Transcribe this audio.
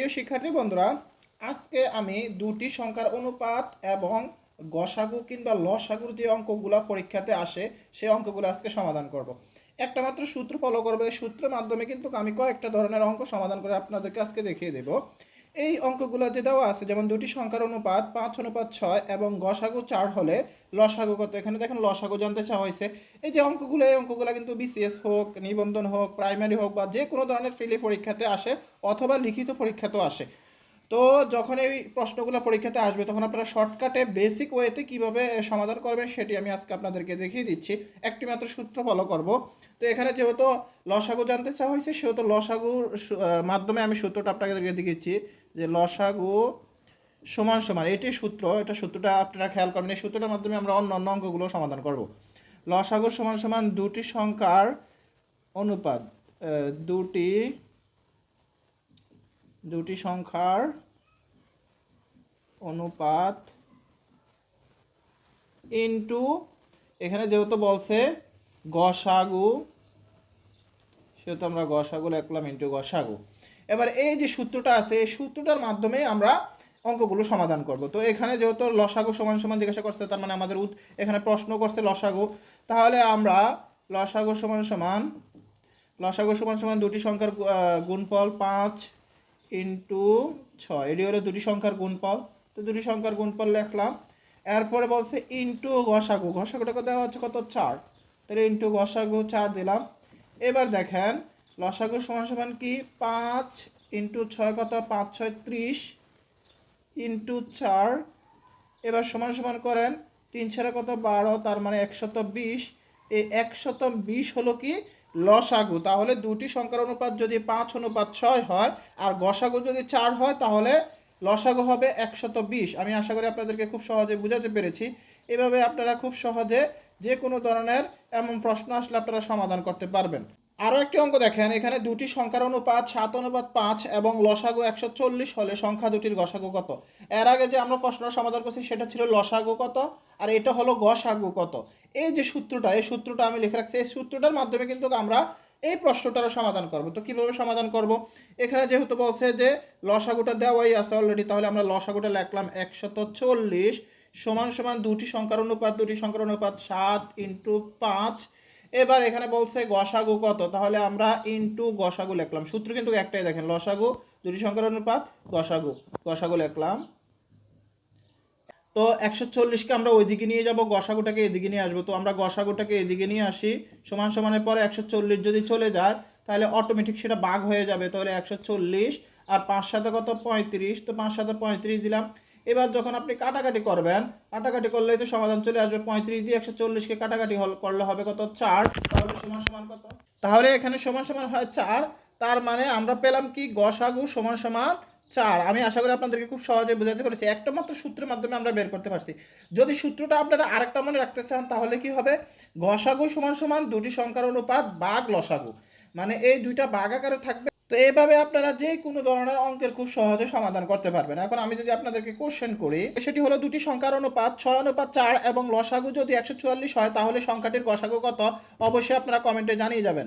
প্রিয় শিক্ষার্থী বন্ধুরা, আজকে আমি দুটি সংখ্যার অনুপাত এবং গসাগু কিংবা লসাগুর যে অঙ্কগুলো পরীক্ষাতে আসে, সেই অঙ্কগুলো আজকে সমাধান করব। একটা মাত্র সূত্র ফলো করবে, সূত্রের মাধ্যমে কিন্তু আমি কয়েকটা ধরনের অঙ্ক সমাধান করে আপনাদেরকে আজকে দেখিয়ে দেব। এই অঙ্কগুলো যে দেওয়া আছে, যেমন দুটি সংখ্যার অনুপাত, পাঁচ, অনুপাত ছয় এবং গসাগু চার হলে লসাগু কত? এখানে দেখেন লসাগু জানতে চাওয়া হয়েছে। এই যে অঙ্কগুলো, এই অঙ্কগুলো কিন্তু বিসিএস হোক, নিবন্ধন হোক প্রাইমারি হোক বা যে কোনো ধরনের ফিলি পরীক্ষাতে আসে অথবা লিখিত পরীক্ষাতেও আসে। তো যখন এই প্রশ্নগুলো পরীক্ষাতে আসবে, তখন আপনারা শর্টকাটে বেসিক ওয়েতে কীভাবে সমাধান করবেন সেটি আমি আজকে আপনাদেরকে দেখিয়ে দিচ্ছি। একটি মাত্র সূত্র ফলো করব। তো এখানে যেহেতু লসাগু জানতে চাওয়া হয়েছে, সেহেতু লসাগুর মাধ্যমে আমি সূত্রটা আপনাদেরকে দেখিয়েছি। যে লসাগু সমান সমান, এটি সূত্র, এটা সূত্রটা আপনারা খেয়াল করবেন, এই সূত্রটার মাধ্যমে আমরা অন্য অন্য অঙ্কগুলো সমাধান করব। লসাগু সমান সমান দুটি সংখ্যার অনুপাত দুটি দুটি সংখ্যার অনুপাত ইন্টু এখানে যেহেতু বলছে গসাগু, সেহেতু আমরা গসাগু লিখলাম ইন্টু গসাগু। এবার এই যে সূত্রটা আছে, এই সূত্রটার মাধ্যমে আমরা অঙ্কগুলো সমাধান করব। তো এখানে যেহেতু লসাগু সমান সমান জিজ্ঞাসা করছে, তার মানে আমাদের এখানে প্রশ্ন করছে লসাগু। তাহলে আমরা লসাগু সমান সমান, লসাগু সমান সমান দুটি সংখ্যার গুণফল পাঁচ ইন্টু ছয়। এটি হলো দুটি সংখ্যার গুণফল। তো দুটি সংখ্যার গুণফল লিখলাম। এরপরে বলছে ইন্টু গসাগু। গসাগুটাকে দেওয়া হচ্ছে কত? চার। তাহলে ইন্টু গসাগু চার দিলাম। এবার দেখেন লসাগু সমান সমান কি? পাঁচ ইন্টু ছয় কত? পাঁচ, ছয়, ত্রিশ ইন্টু চার। এবার সমান সমান করেন, তিন ছাড়া কত? বারো, তার মানে একশত বিশ। এই একশত বিশ হলো কি? লসাগু। তাহলে দুটি সংখ্যার অনুপাত যদি পাঁচ, অনুপাত ছয় হয়, আর গসাগু যদি চার হয়, তাহলে লসাগু হবে একশত বিশ। আমি আশা করি আপনাদেরকে খুব সহজে বুঝাতে পেরেছি। এভাবে আপনারা খুব সহজে যে কোনো ধরনের এমন প্রশ্ন আসলে আপনারা সমাধান করতে পারবেন। আরও একটি অঙ্ক দেখেন, এখানে দুটি সংখ্যার অনুপাত, সাত অনুপাত পাঁচ এবং লসাগু একশো চল্লিশ হলে সংখ্যা দুটির গসাগু কত? এর আগে যে আমরা প্রশ্নটা সমাধান করছি সেটা ছিল লসাগু কত? আর এটা হলো গসাগু কত? এই যে সূত্রটা, এই সূত্রটা আমি লিখে রাখছি, এই সূত্রটার মাধ্যমে কিন্তু আমরা এই প্রশ্নটারও সমাধান করব। তো কীভাবে সমাধান করব? এখানে যেহেতু বলছে যে লসাগুটা দেওয়াই আছে অলরেডি তাহলে আমরা লসাগুটা লিখলাম একশত চল্লিশ সমান সমান দুটি সংখ্যার অনুপাত, দুটি সংখ্যার অনুপাত সাত ইন্টু পাঁচ এবার এখানে বলছে গসাগু কত? তাহলে আমরা ইনটু গসাগু লিখলাম। সূত্র কিন্তু একটাই দেখেন, লসাগু, দুটি সংখ্যার অনুপাত, গসাগু। গসাগু লিখলাম। তো একশো চল্লিশকে আমরা ওইদিকে নিয়ে যাব, গসাগুটাকে এদিকে নিয়ে আসব। তো আমরা গসাগুটাকে এদিকে নিয়ে আসি, সমান সমানের পরে একশো চল্লিশ যদি চলে যায়, তাহলে অটোমেটিক সেটা বাঘ হয়ে যাবে। তাহলে একশো চল্লিশ আর পাঁচ সাথে কত? পঁয়ত্রিশ। তো পাঁচ সাথে পঁয়ত্রিশ দিলাম এবার যখন আপনি কাটাকাটি করবেন, কাটাকাটি করলেই তো সমাধান চলে আসবে। পঁয়ত্রিশ দিয়ে একশো চল্লিশকে কাটাকাটি করলে হবে কত? চার। তাহলে সমান সমান কত? তাহলে এখানে সমান সমান হয় চার। তার মানে আমরা পেলাম কি? গসাগু সমান সমান চার। আমি আশা করি আপনাদেরকে খুব সহজে বোঝাতে পেরেছি। একটা মাত্র সূত্রের মাধ্যমে আমরা বের করতে পারছি। যদি সূত্রটা আপনারা আরেকটা মনে রাখতে চান, তাহলে কি হবে? গসাগু সমান সমান দুটি সংখ্যার অনুপাত বাঘ লসাগু। মানে এই দুইটা বাঘ আকারে থাকবে তো এভাবে আপনারা যে কোনো ধরনের অঙ্কের খুব সহজে সমাধান করতে পারবেন। এখন আমি যদি আপনাদেরকে কোশ্চেন করি, সেটি হলো দুটি সংখ্যার অনুপাত, ছয় অনুপাত চার এবং লসাগু যদি একশো চুয়াল্লিশ হয়, তাহলে সংখ্যাটির গসাগু কত? অবশ্যই আপনারা কমেন্টে জানিয়ে যাবেন।